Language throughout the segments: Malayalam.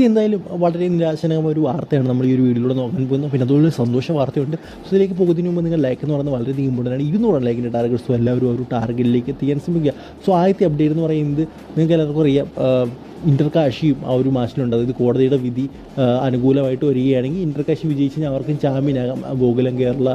സി എന്തായാലും വളരെ നിരാശനകമായ ഒരു വാർത്തയാണ് നമ്മൾ ഈ ഒരു വീഡിയോയിലൂടെ നോക്കാൻ പോകുന്നത്. പിന്നെ അതുപോലെ സന്തോഷ വാർത്തയുണ്ട്. സോ ഇതിലേക്ക് പോകുന്നതിന് മുമ്പ് നിങ്ങൾ ലൈക്ക് എന്ന് പറയുന്നത് വളരെയധികം ഇമ്പോർട്ടന്റ് ആണ്. ഇരുന്നൂറ് ലൈക്കിന്റെ ടാർഗറ്റ് സോ എല്ലാവരും ഒരു ടാർഗറ്റിലേക്ക് എത്തിക്കാൻ ശ്രമിക്കുക. സോ ആദ്യത്തെ അപ്ഡേറ്റ് എന്ന് പറയുന്നത് നിങ്ങൾക്ക് എല്ലാവർക്കും അറിയാം. ഇന്റർകാഷിയും ആ ഒരു മാച്ചിലുണ്ട് അതായത് കോടതിയുടെ വിധി അനുകൂലമായിട്ട് വരികയാണെങ്കിൽ ഇന്റർകാഷി വിജയിച്ച് കഴിഞ്ഞാൽ അവർക്കും ജാമ്യനാകാം. ഗോകുലം കേരള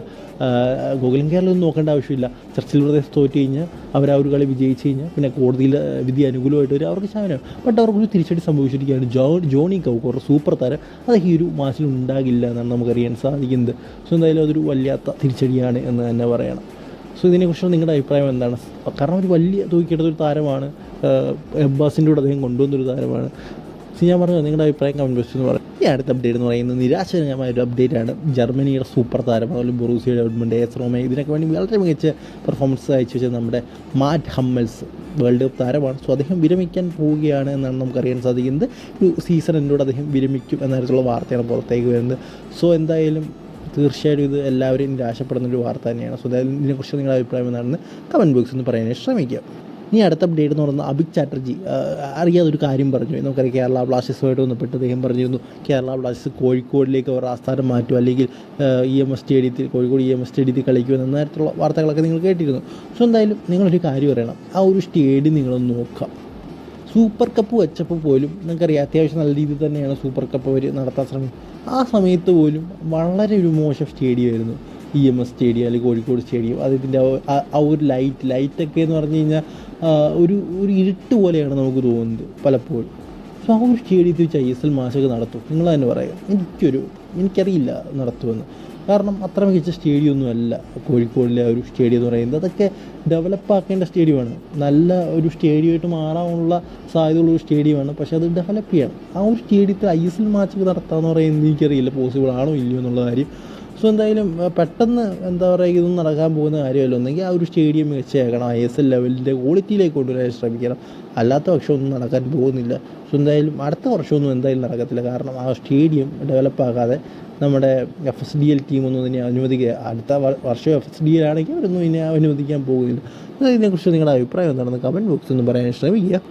ഗോകുലം കേരള ഒന്നും നോക്കേണ്ട ആവശ്യമില്ല. ചർച്ചിൽ പ്രദേശത്ത് തോറ്റ് കഴിഞ്ഞാൽ അവർ ആ ഒരു കളി വിജയിച്ച് കഴിഞ്ഞാൽ പിന്നെ കോടതിയിൽ വിധി അനുകൂലമായിട്ട് വരും. അവർക്ക് ചാമ്പ്യനാകും ബട്ട് അവർക്കൊരു തിരിച്ചടി സംഭവിച്ചിരിക്കുകയാണ്. ജോ ജോണി കൗക്കോർ സൂപ്പർ താരം അത് ഈ ഒരു മാച്ചിൽ ഉണ്ടാകില്ല എന്നാണ് നമുക്കറിയാൻ സാധിക്കുന്നത്. സോ എന്തായാലും അതൊരു വല്ലാത്ത തിരിച്ചടിയാണ് എന്ന് തന്നെ പറയണം. സോ ഇതിനെക്കുറിച്ചുള്ള നിങ്ങളുടെ അഭിപ്രായം എന്താണ്? കാരണം ഒരു വലിയ തൂക്കിയിട്ടൊരു താരമാണ് എബ്ബാസിന്റെ കൂടെ അദ്ദേഹം കൊണ്ടുവന്നൊരു താരമാണ്. ഞാൻ പറഞ്ഞു നിങ്ങളുടെ അഭിപ്രായം കമന്റ് ബോക്സിൽ എന്ന് പറയാം. ഈ അടുത്ത അപ്ഡേറ്റ് എന്ന് പറയുന്നത് നിരാശജനകമായ ഒരു അപ്ഡേറ്റ് ആണ്. ജർമ്മനിയുടെ സൂപ്പർ താരം അതുപോലെ ബൊറൂസിയ ഡെവലപ്മെന്റ് എസ് റോമെ. ഇതിനൊക്കെ വേണ്ടി വളരെ മികച്ച പെർഫോമൻസ് അയച്ചു വെച്ചത് നമ്മുടെ മാറ്റ് ഹമ്മൽസ് വേൾഡ് കപ്പ് താരമാണ്. സോ അദ്ദേഹം വിരമിക്കാൻ പോവുകയാണ് എന്നാണ് നമുക്കറിയാൻ സാധിക്കുന്നത്. ഒരു സീസൺ എന്നോട് അദ്ദേഹം വിരമിക്കും എന്ന തരത്തിലുള്ള വാർത്തയാണ് പുറത്തേക്ക് വരുന്നത്. സോ എന്തായാലും തീർച്ചയായിട്ടും ഇത് എല്ലാവരും നിരാശപ്പെടുന്ന ഒരു വാർത്ത തന്നെയാണ്. സോ അതായത് ഇതിനെക്കുറിച്ച് നിങ്ങളുടെ അഭിപ്രായം എന്താണെന്ന് കമന്റ് ബോക്സിൽ നിന്ന് പറയാനായിട്ട് ശ്രമിക്കുക ഇനി അടുത്ത അപ്ഡേറ്റ് എന്ന് പറയുന്നത് അഭിക് ചാറ്റർജി. അറിയാതൊരു കാര്യം പറഞ്ഞു. നമുക്കറിയാം കേരള ബ്ലാസ്റ്റേഴ്സുമായിട്ട് ബന്ധപ്പെട്ട് അദ്ദേഹം പറഞ്ഞിരുന്നു കേരള ബ്ലാസ്റ്റേഴ്സ് കോഴിക്കോടിലേക്ക് അവർ ആസ്ഥാനം മാറ്റും അല്ലെങ്കിൽ ഇ എം എസ് സ്റ്റേഡിയത്തിൽ കോഴിക്കോട് ഇ എം എസ് സ്റ്റേഡിയത്തിൽ കളിക്കും എന്ന തരത്തിലുള്ള വാർത്തകളൊക്കെ നിങ്ങൾ കേട്ടിരുന്നു. സോ എന്തായാലും നിങ്ങളൊരു കാര്യം അറിയണം ആ ഒരു സ്റ്റേഡിയം നിങ്ങളൊന്ന് നോക്കാം. സൂപ്പർ കപ്പ് വെച്ചപ്പോൾ പോലും നിങ്ങൾക്കറിയാം അത്യാവശ്യം നല്ല രീതിയിൽ തന്നെയാണ് സൂപ്പർ കപ്പ് അവർ നടത്താൻ ശ്രമിക്കുന്നത്. ആ സമയത്ത് പോലും വളരെ ഒരു മോശം സ്റ്റേഡിയമായിരുന്നു. ഇ എം എസ് സ്റ്റേഡിയം അല്ലെങ്കിൽ കോഴിക്കോട് സ്റ്റേഡിയം അത് ഇതിന്റെ ആ- ഒരു ലൈറ്റ് ലൈറ്റൊക്കെ എന്ന് പറഞ്ഞു കഴിഞ്ഞാൽ ഒരു ഒരു ഇരുട്ട് പോലെയാണ് നമുക്ക് തോന്നുന്നത് പലപ്പോഴും. സോ ആ ഒരു സ്റ്റേഡിയത്തിൽ വെച്ച് ഐ എസ് എൽ മാച്ചൊക്കെ നടത്തും. നിങ്ങൾ തന്നെ പറയാം. എനിക്കൊരു എനിക്കറിയില്ല നടത്തുമെന്ന്. കാരണം അത്ര മികച്ച സ്റ്റേഡിയം ഒന്നും അല്ല. കോഴിക്കോടിലെ ഒരു സ്റ്റേഡിയം എന്ന് പറയുന്നത്. അതൊക്കെ ഡെവലപ്പ് ആക്കേണ്ട സ്റ്റേഡിയമാണ്. നല്ല ഒരു സ്റ്റേഡിയമായിട്ട് മാറാനുള്ള സാധ്യതയുള്ള ഒരു സ്റ്റേഡിയമാണ്. പക്ഷേ അത് ഡെവലപ്പ് ചെയ്യണം. ആ ഒരു സ്റ്റേഡിയത്തിൽ ഐ എസ് എൽ മാച്ചൊക്കെ നടത്താമെന്ന് പറയുന്നത് എനിക്കറിയില്ല. പോസിബിൾ ആണോ ഇല്ലയോ എന്നുള്ള കാര്യം. സോ എന്തായാലും പെട്ടെന്ന് എന്താ പറയുക ഇതൊന്നും നടക്കാൻ പോകുന്ന കാര്യമല്ല. ഒന്നെങ്കിൽ ആ ഒരു സ്റ്റേഡിയം മികച്ചയാക്കണം ഐ എസ് എൽ ലെവലിന്റെ ക്വാളിറ്റിയിലേക്ക് കൊണ്ടുവരാൻ ശ്രമിക്കണം. അല്ലാത്ത പക്ഷം ഒന്നും നടക്കാൻ പോകുന്നില്ല. സോ എന്തായാലും അടുത്ത വർഷമൊന്നും എന്തായാലും നടക്കത്തില്ല. കാരണം ആ സ്റ്റേഡിയം ഡെവലപ്പ് ആകാതെ നമ്മുടെ എഫ് എസ് ഡി എൽ ടീമൊന്നും ഇതിനെ അനുവദിക്കുക അടുത്ത വർഷം എഫ് എസ് ഡി എൽ ആണെങ്കിൽ അവരൊന്നും ഇതിനെ അനുവദിക്കാൻ പോകുന്നില്ല. ഇതിനെക്കുറിച്ച് നിങ്ങളുടെ അഭിപ്രായം എന്താണെന്ന് കമന്റ് ബോക്സിൽ നിന്ന് പറയാൻ ശ്രമിക്കുക.